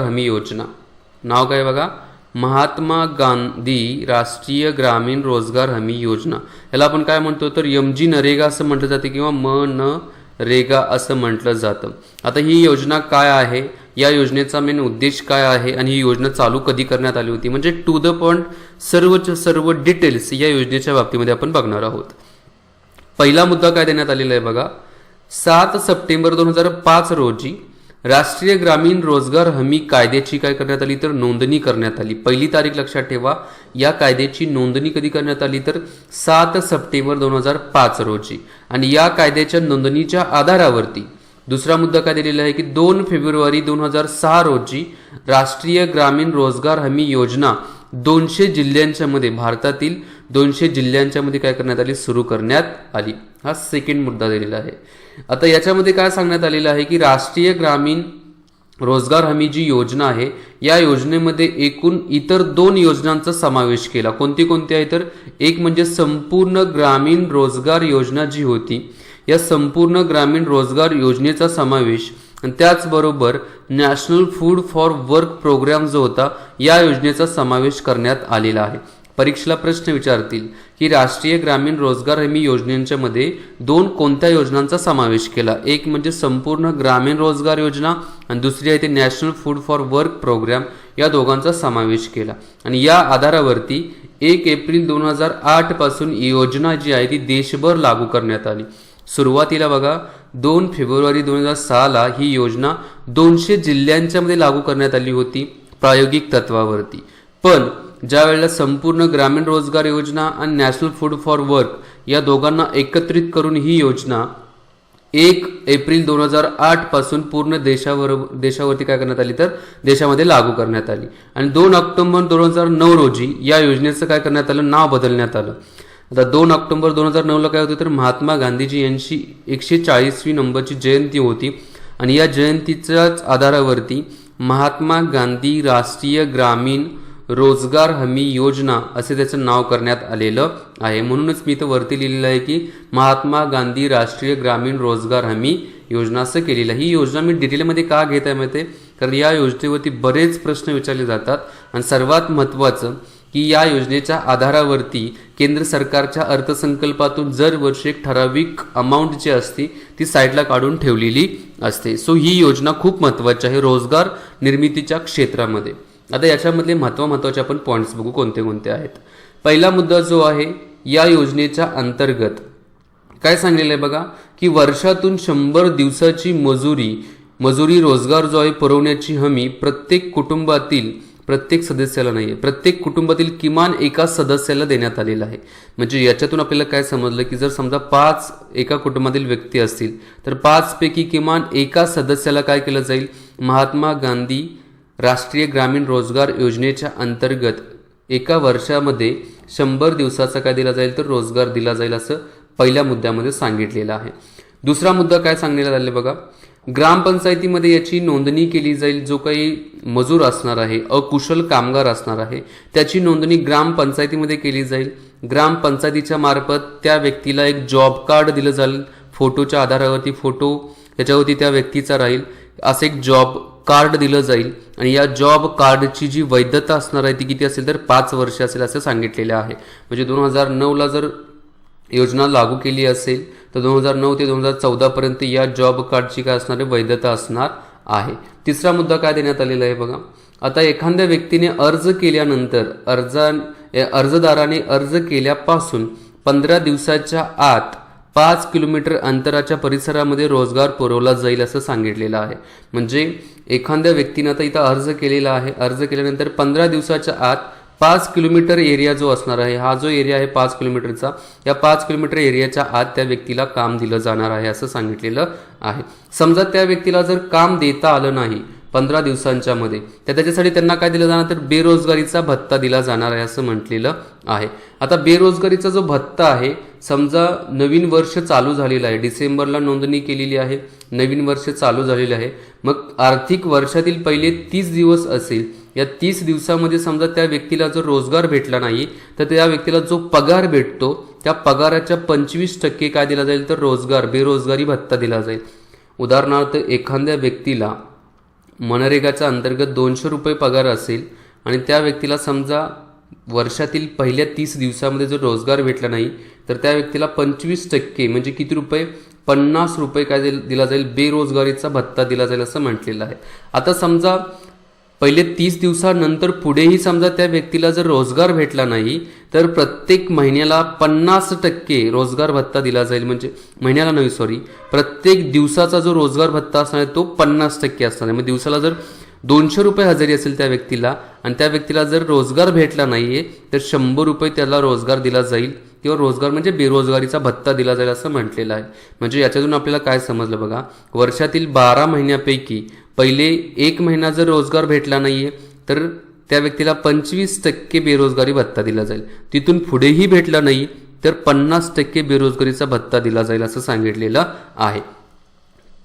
हमी योजना नाव काय बघा महात्मा गांधी राष्ट्रीय ग्रामीण रोजगार हमी योजना याला आपण काय म्हणतो तर एम जी नरेगा असं म्हटलं जाते किंवा म न रेगा असं म्हटलं जातं आता ही योजना काय आहे या योजनेचा मेन उद्देश काय आहे आणि ही योजना चालू कधी करण्यात आली होती म्हणजे टू द पॉईंट सर्वच्या सर्व डिटेल्स या योजनेच्या बाबतीमध्ये आपण बघणार आहोत. पहिला मुद्दा काय देण्यात आलेला आहे बघा सात सप्टेंबर दोन हजार पाच रोजी राष्ट्रीय ग्रामीण रोजगार हमी कायद्याची काय करण्यात आली तर नोंदणी करण्यात आली. पहिली तारीख लक्षात ठेवा. या कायद्याची नोंदणी कधी करण्यात आली तर? सात सप्टेंबर दोन हजार पाच रोजी. आणि या कायद्याच्या नोंदणीच्या आधारावरती दुसरा मुद्दा काय दिलेला आहे की दोन फेब्रुवारी दोन हजार सहा रोजी राष्ट्रीय ग्रामीण रोजगार हमी योजना दोनशे जिल्ह्यांच्या मध्ये भारतातील दोनशे जिल्ह्यांच्या मध्ये काय करण्यात आली? सुरू करण्यात आली. हा सेकंड मुद्दा दिलेला आहे. आता याच्यामध्ये काय सांगण्यात आलेलं आहे की राष्ट्रीय ग्रामीण रोजगार हमी जी योजना आहे या योजनेमध्ये एकूण इतर दोन योजनांचा समावेश केला. कोणती कोणती आहे तर? एक म्हणजे संपूर्ण ग्रामीण रोजगार योजना जी होती या संपूर्ण ग्रामीण रोजगार योजनेचा समावेश आणि त्याचबरोबर national food for work programme जो होता या योजनेचा समावेश करण्यात आलेला आहे. परीक्षेला प्रश्न विचारतील की राष्ट्रीय ग्रामीण रोजगार हमी योजनेच्या मध्ये दोन कोणत्या योजनांचा समावेश केला? एक म्हणजे संपूर्ण ग्रामीण रोजगार योजना आणि दुसरी आहे ते national food for work programme या दोघांचा समावेश केला. आणि या आधारावरती एक एप्रिल दोन हजार आठपासून योजना जी आहे ती देशभर लागू करण्यात आली. सुरुवातीला बघा दोन फेब्रुवारी दोन हजार सहाला ही योजना दोनशे जिल्ह्यांच्या मध्ये लागू करण्यात आली होती प्रायोगिक तत्वावरती. पण ज्या वेळेला संपूर्ण ग्रामीण रोजगार योजना आणि नॅशनल फूड फॉर वर्क या दोघांना एकत्रित करून ही योजना एक एप्रिल दोन हजार आठपासून पूर्ण देशावर देशावरती काय करण्यात आली तर देशामध्ये लागू करण्यात आली. आणि दोन ऑक्टोबर दोन हजार नऊ रोजी या योजनेचं काय करण्यात आलं? नाव बदलण्यात आलं. आता दोन ऑक्टोबर दोन हजार नऊला काय होतं तर महात्मा गांधीजी यांची एकशे चाळीसवी नंबरची जयंती होती. आणि या जयंतीच्याच आधारावरती महात्मा गांधी राष्ट्रीय ग्रामीण रोजगार हमी योजना असे त्याचं नाव करण्यात आलेलं आहे. म्हणूनच मी इथं वरती लिहिलेलं आहे की महात्मा गांधी राष्ट्रीय ग्रामीण रोजगार हमी योजना असं केलेलं आहे. ही योजना मी डिटेलमध्ये का घेत आहे माहिती आहे? कारण या योजनेवरती बरेच प्रश्न विचारले जातात. आणि सर्वात महत्त्वाचं की या योजनेच्या आधारावरती केंद्र सरकारच्या अर्थसंकल्पातून दरवर्षी एक ठराविक अमाऊंट जी असते ती साईडला काढून ठेवलेली असते. सो ही योजना खूप महत्त्वाची आहे रोजगार निर्मितीच्या क्षेत्रामध्ये. आता याच्यामधले महत्त्व महत्त्वाचे आपण पॉईंट्स बघू कोणते कोणते आहेत. पहिला मुद्दा जो आहे या योजनेच्या अंतर्गत. काय सांगलेलं आहे बघा की वर्षातून शंभर दिवसाची मजुरी मजुरी रोजगार जो आहे पुरवण्याची हमी प्रत्येक कुटुंबातील प्रत्येक सदस्याला नाही आहे प्रत्येक कुटुंबातील किमान एका सदस्याला देण्यात आलेलं आहे. म्हणजे याच्यातून आपल्याला काय समजलं की जर समजा पाच एका कुटुंबातील व्यक्ती असतील तर पाचपैकी किमान एका सदस्याला काय केलं जाईल? महात्मा गांधी राष्ट्रीय ग्रामीण रोजगार योजनेच्या अंतर्गत एका वर्षामध्ये शंभर दिवसाचा काय दिला जाईल? तर रोजगार दिला जाईल असं पहिल्या मुद्द्यामध्ये सांगितलेलं आहे. दुसरा मुद्दा काय सांगण्यात आले बघा? ग्रामपंचायतीमध्ये याची नोंदणी केली जाईल जो काही मजूर असणार आहे अकुशल कामगार असणार आहे त्याची नोंदणी ग्रामपंचायतीमध्ये केली जाईल. ग्रामपंचायतीच्या मार्फत त्या व्यक्तीला एक जॉब कार्ड दिलं जाईल. फोटोच्या आधारावरती फोटो त्याच्यावरती त्या व्यक्तीचा राहील. असं एक जॉब कार्ड दिलं जाईल. आणि या जॉब कार्डची जी वैधता असणार आहे ती किती असेल तर पाच वर्ष असेल असं सांगितलेलं आहे. म्हणजे दोन हजार नऊला जर योजना लागू केली असेल तर दोन हजार नऊ ते दोन हजार चौदापर्यंत या जॉब कार्डची काय असणार आहे वैधता असणार आहे. तिसरा मुद्दा काय देण्यात आलेला आहे बघा. आता एखाद्या व्यक्तीने अर्ज केल्यानंतर अर्जा अर्जदाराने अर्ज केल्यापासून पंधरा दिवसाच्या आत पाच किलोमीटर अंतराच्या परिसरामध्ये रोजगार पुरवला जाईल असं सांगितलेलं आहे. म्हणजे एखाद्या व्यक्तीनं आता इथं अर्ज केलेला आहे. अर्ज केल्यानंतर पंधरा दिवसाच्या आत पाच किलोमीटर एरिया जो असणार आहे हा जो एरिया आहे पाच किलोमीटरचा या पाच किलोमीटर एरियाच्या आत त्या व्यक्तीला काम दिलं जाणार आहे असं सांगितलेलं आहे. समजा त्या व्यक्तीला जर काम देता आलं नाही पंधरा दिवसांच्या मध्ये तर त्याच्यासाठी त्यांना काय दिलं जाणार? तर बेरोजगारीचा भत्ता दिला जाणार आहे असं म्हटलेलं आहे. आता बेरोजगारीचा जो भत्ता आहे समजा नवीन वर्ष चालू झालेलं आहे डिसेंबरला नोंदणी केलेली आहे नवीन वर्ष चालू झालेलं आहे मग आर्थिक वर्षातील पहिले तीस दिवस असेल या तीस दिवसामध्ये समजा त्या व्यक्तीला जर रोजगार भेटला नाही तर त्या व्यक्तीला जो पगार भेटतो त्या पगाराच्या पंचवीस टक्के काय दिला जाईल? तर रोजगार बेरोजगारी भत्ता दिला जाईल. उदाहरणार्थ एखाद्या व्यक्तीला मनरेगाच्या अंतर्गत दोनशे रुपये पगार असेल आणि त्या व्यक्तीला समजा वर्षातील पहिल्या तीस दिवसामध्ये जर रोजगार भेटला नाही तर त्या व्यक्तीला पंचवीस टक्के म्हणजे किती रुपये? पन्नास रुपये काय दिला जाईल? बेरोजगारीचा भत्ता दिला जाईल असं म्हटलेलं आहे. आता समजा पहिले तीस दिवसानंतर पुढेही समजा त्या व्यक्तीला जर रोजगार भेटला नाही तर प्रत्येक महिन्याला पन्नास टक्के रोजगार भत्ता दिला जाईल. म्हणजे महिन्याला नाही सॉरी प्रत्येक दिवसाचा जो रोजगार भत्ता असणार आहे तो पन्नास टक्के असणार आहे. मग दिवसाला जर दोनशे रुपये हजेरी असेल त्या व्यक्तीला आणि त्या व्यक्तीला जर रोजगार भेटला नाहीये तर शंभर रुपये त्याला रोजगार दिला जाईल किंवा रोजगार म्हणजे बेरोजगारीचा भत्ता दिला जाईल असं म्हटलेलं आहे. म्हणजे याच्यातून आपल्याला काय समजलं बघा? वर्षातील बारा महिन्यापैकी पहिले एक महिना जर रोजगार भेटला नाही आहे तर त्या व्यक्तीला पंचवीस टक्के बेरोजगारी भत्ता दिला जाईल. तिथून पुढेही भेटला नाही तर पन्नास टक्के बेरोजगारीचा भत्ता दिला जाईल असं सांगितलेलं आहे.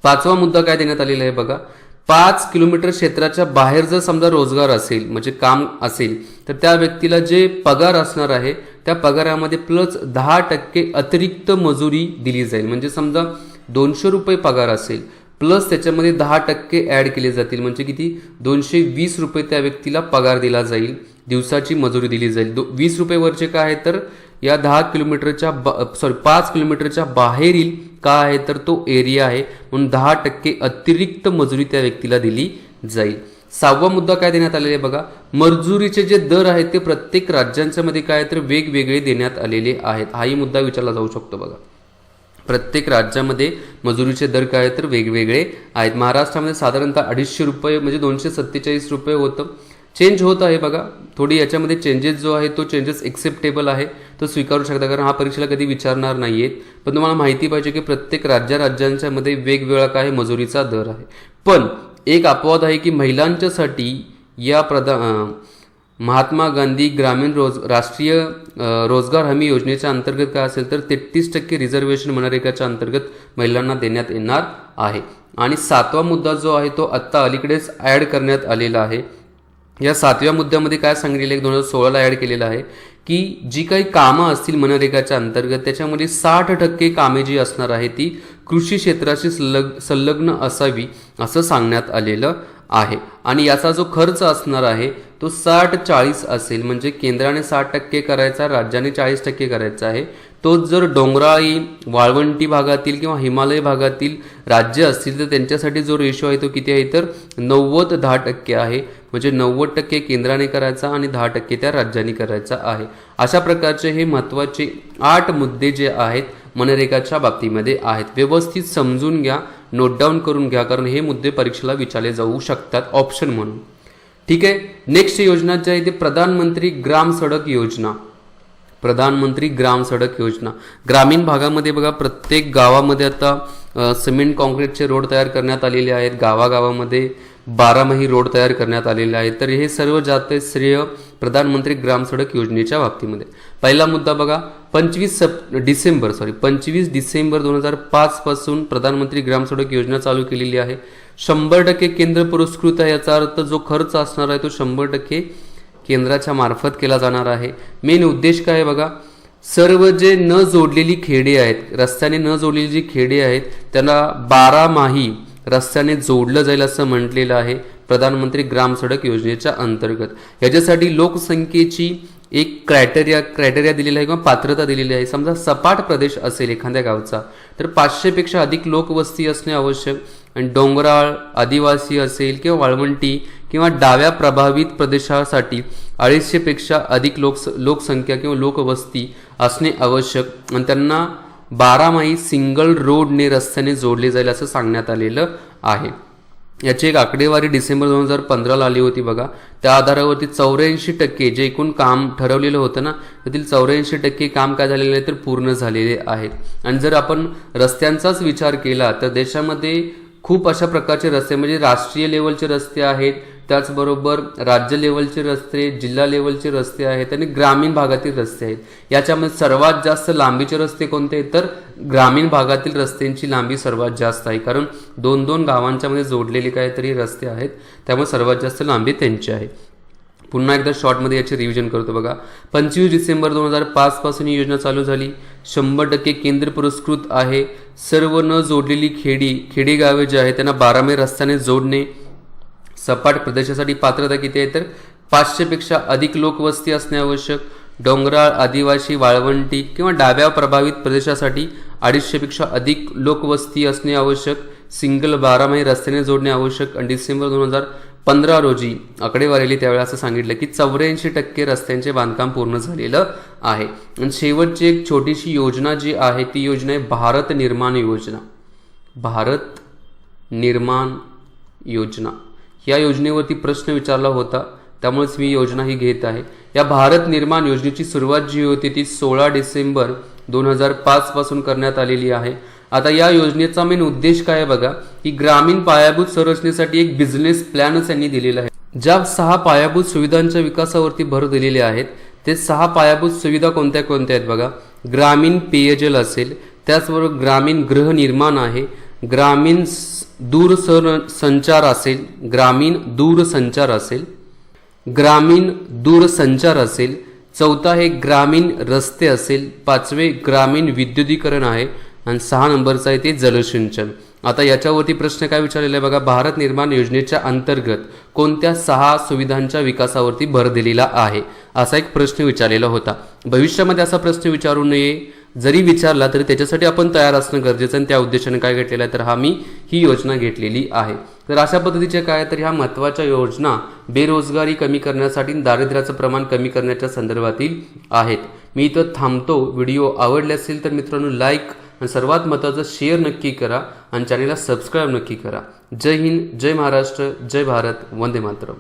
पाचवा मुद्दा काय देण्यात आलेला आहे बघा. पाच किलोमीटर क्षेत्राच्या बाहेर जर समजा रोजगार असेल म्हणजे काम असेल तर त्या व्यक्तीला जे पगार असणार आहे त्या पगारामध्ये प्लस दहा टक्के अतिरिक्त मजुरी दिली जाईल. म्हणजे समजा दोनशे रुपये पगार असेल प्लस त्याच्यामध्ये दहा टक्के ॲड केले जातील. म्हणजे किती? दोनशे वीस रुपये त्या व्यक्तीला पगार दिला जाईल. दिवसाची मजुरी दिली जाईल. दो वीस रुपये वरचे काय आहे तर या दहा किलोमीटरच्या सॉरी पाच किलोमीटरच्या बाहेरील काय आहे तर तो एरिया आहे. म्हणून दहा टक्के अतिरिक्त मजुरी त्या व्यक्तीला दिली जाईल. सहावा मुद्दा काय देण्यात आलेला आहे बघा. मजुरीचे जे दर आहेत ते प्रत्येक राज्यांच्या मध्ये काय आहे तर वेगवेगळे देण्यात आलेले आहेत. हाही मुद्दा विचारला जाऊ शकतो बघा. प्रत्येक राज्यामध्ये मजुरीचे दर काय आहेत तर वेगवेगळे आहेत. महाराष्ट्रामध्ये साधारणतः अडीचशे रुपये म्हणजे दोनशे सत्तेचाळीस रुपये होतं. चेंज होत आहे बघा. थोडी याच्यामध्ये चेंजेस जो आहे तो चेंजेस एक्सेप्टेबल आहे. तो स्वीकारू शकता कारण हा परीक्षेला कधी विचारणार नाही आहेत पण तुम्हाला माहिती पाहिजे की प्रत्येक राज्या राज्यांच्या मध्ये वेगवेगळा काय मजुरीचा दर आहे. पण एक अपवाद आहे की महिलांच्यासाठी या प्रदा महात्मा गांधी ग्रामीण रोज राष्ट्रीय रोजगार हमी योजनेच्या अंतर्गत काय असेल तर तेहतीस टक्के रिझर्वेशन मनरेगाच्या अंतर्गत महिलांना देण्यात येणार आहे. आणि सातवा मुद्दा जो आहे तो आत्ता अलीकडेच ॲड करण्यात आलेला आहे. या सातव्या मुद्द्यामध्ये काय सांगितलेलं आहे? दोन हजार सोळाला ॲड केलेलं आहे की जी काही कामं असतील मनरेगाच्या अंतर्गत त्याच्यामध्ये साठ टक्के कामे जी असणार आहे ती कृषी क्षेत्राशी संलग संलग्न असावी असं सांगण्यात आलेलं आहे. आणि याचा जो खर्च असणार आहे तो साठ चाळीस असेल म्हणजे केंद्राने साठ टक्के करायचा राज्याने चाळीस टक्के करायचा आहे तो जर डोंगराळी वाळवंटी भागातील किंवा हिमालय भागातील राज्य असतील तर त्यांच्यासाठी जो रेशो आहे तो किती आहे? तर नव्वद दहा टक्के आहे. म्हणजे नव्वद टक्के केंद्राने करायचा आणि दहा टक्के त्या राज्यांनी करायचा आहे. अशा प्रकारचे हे महत्त्वाचे आठ मुद्दे जे आहेत मनरेगाच्या बाबतीमध्ये आहेत. व्यवस्थित समजून घ्या नोट डाऊन करून घ्या कारण हे मुद्दे परीक्षेला विचारले जाऊ शकतात ऑप्शन म्हणून. ठीक आहे? नेक्स्ट योजना जी आहे ते प्रधानमंत्री ग्राम सडक योजना. प्रधानमंत्री ग्राम सडक योजना. ग्रामीण भागामध्ये बघा प्रत्येक गावामध्ये आता सिमेंट कॉन्क्रीटचे रोड तयार करण्यात आलेले आहेत. गावागावामध्ये बारामाही रोड तयार करण्यात आलेले आहेत. तर हे सर्व जाते श्रेय प्रधानमंत्री ग्राम सडक योजनेच्या बाबतीमध्ये. पहिला मुद्दा बघा पंचवीस सप डिसेंबर सॉरी पंचवीस डिसेंबर दोन हजार पाच पासून प्रधानमंत्री ग्राम सडक योजना चालू केलेली आहे. शंभर टक्के केंद्र पुरस्कृत आहे याचा अर्थ जो खर्च असणार आहे तो शंभर टक्के केंद्राच्या मार्फत केला जाणार आहे. मेन उद्देश काय आहे बघा सर्व जे न जोडलेली खेडे आहेत रस्त्याने न जोडलेली जी खेडे आहेत त्यांना बारामाही रस्त्याने जोडलं जाईल असं म्हटलेलं आहे. प्रधानमंत्री ग्राम सडक योजनेच्या अंतर्गत. याच्यासाठी लोकसंख्येची एक क्रायटेरिया क्रायटेरिया दिलेला आहे किंवा पात्रता दिलेली आहे. समजा सपाट प्रदेश असेल एखाद्या गावचा तर पाचशेपेक्षा अधिक लोकवस्ती असणे आवश्यक. आणि डोंगराळ आदिवासी असेल किंवा वाळवंटी किंवा डाव्या प्रभावित प्रदेशासाठी अडीचशेपेक्षा अधिक लोक लोकसंख्या किंवा लोकवस्ती असणे आवश्यक. आणि त्यांना बारामाही सिंगल रोडने रस्त्याने जोडले जाईल असं सांगण्यात आलेलं आहे. याची एक आकडेवारी डिसेंबर दोन हजार पंधराला आली होती बघा. त्या आधारावरती चौऱ्याऐंशी टक्के जे एकूण काम ठरवलेलं होतं ना त्यातील चौऱ्याऐंशी टक्के काम काय झालेलं आहे तर पूर्ण झालेले आहेत. आणि जर आपण रस्त्यांचाच विचार केला तर देशामध्ये खूप अशा प्रकारचे रस्ते म्हणजे राष्ट्रीय लेवलचे रस्ते आहेत त्याचबरोबर राज्य लेवलचे रस्ते जिल्हा लेवलचे रस्ते आहेत आणि ग्रामीण भागातील रस्ते आहेत. याच्यामध्ये सर्वात जास्त लांबीचे रस्ते कोणते आहेत? तर ग्रामीण भागातील रस्त्यांची लांबी सर्वात जास्त आहे. कारण दोन दोन गावांच्या मध्ये जोडलेले काहीतरी रस्ते आहेत. त्यामुळे सर्वात जास्त लांबी त्यांची आहे. पुन्हा एकदा शॉर्टमध्ये याचे रिव्हिजन करतो बघा. पंचवीस डिसेंबर दोन हजार पाच पासून ही योजना चालू झाली. शंभर टक्के केंद्र पुरस्कृत आहे. सर्व न जोडलेली खेडी खेडेगावे जे आहे त्यांना बारामे रस्त्याने जोडणे सपाट प्रदेशासाठी पात्रता किती आहे तर पाचशेपेक्षा अधिक लोकवस्ती असणे आवश्यक. डोंगराळ आदिवासी वाळवंटी किंवा डाव्या प्रभावित प्रदेशासाठी अडीचशेपेक्षा अधिक लोकवस्ती असणे आवश्यक. सिंगल बारामाही रस्त्याने जोडणे आवश्यक. आणि डिसेंबर दोन हजार पंधरा रोजी आकडेवारीली त्यावेळेला असं सांगितलं की चौऱ्याऐंशी टक्के रस्त्यांचे बांधकाम पूर्ण झालेलं आहे. आणि शेवटची एक छोटीशी योजना जी आहे ती योजना आहे भारत निर्माण योजना. भारत निर्माण योजना. या योजनेवरती प्रश्न विचारला होता. त्यामुळेच मी योजना ही घेत आहे. या भारत निर्माण योजनेची सुरुवात जी होती ती सोळा डिसेंबर दोन हजार पाच पासून करण्यात आलेली आहे. आता या योजनेचा मेन उद्देश काय आहे बघा? की ग्रामीण पायाभूत संरचनेसाठी एक बिझनेस प्लॅनच यांनी दिलेला आहे. ज्या सहा पायाभूत सुविधांच्या विकासावरती भर दिलेले आहेत ते सहा पायाभूत सुविधा कोणत्या कोणत्या आहेत बघा? ग्रामीण पेयजल असेल त्याचबरोबर ग्रामीण गृहनिर्माण आहे ग्रामीण दूरसर संचार असेल ग्रामीण दूरसंचार असेल ग्रामीण दूरसंचार असेल चौथा हे ग्रामीण रस्ते असेल पाचवे ग्रामीण विद्युतीकरण आहे आणि सहा नंबरचं आहे ते जलसिंचन. आता याच्यावरती प्रश्न काय विचारलेला आहे बघा भारत निर्माण योजनेच्या अंतर्गत कोणत्या सहा सुविधांच्या विकासावरती भर दिलेला आहे? असा एक प्रश्न विचारलेला होता. भविष्यामध्ये असा प्रश्न विचारू नये जरी विचारला तरी त्याच्यासाठी आपण तयार असणं गरजेचं आणि त्या उद्देशाने काय घेतलेलं आहे तर हा मी ही योजना घेतलेली आहे. तर अशा पद्धतीचे काय तर ह्या महत्त्वाच्या योजना बेरोजगारी कमी करण्यासाठी दारिद्र्याचं प्रमाण कमी करण्याच्या संदर्भातील आहेत. मी इथं थांबतो. व्हिडिओ आवडले असेल तर मित्रांनो लाईक आणि सर्वात महत्त्वाचं शेअर नक्की करा आणि चॅनेलला सबस्क्राईब नक्की करा. जय हिंद जय महाराष्ट्र जय भारत वंदे मातरम.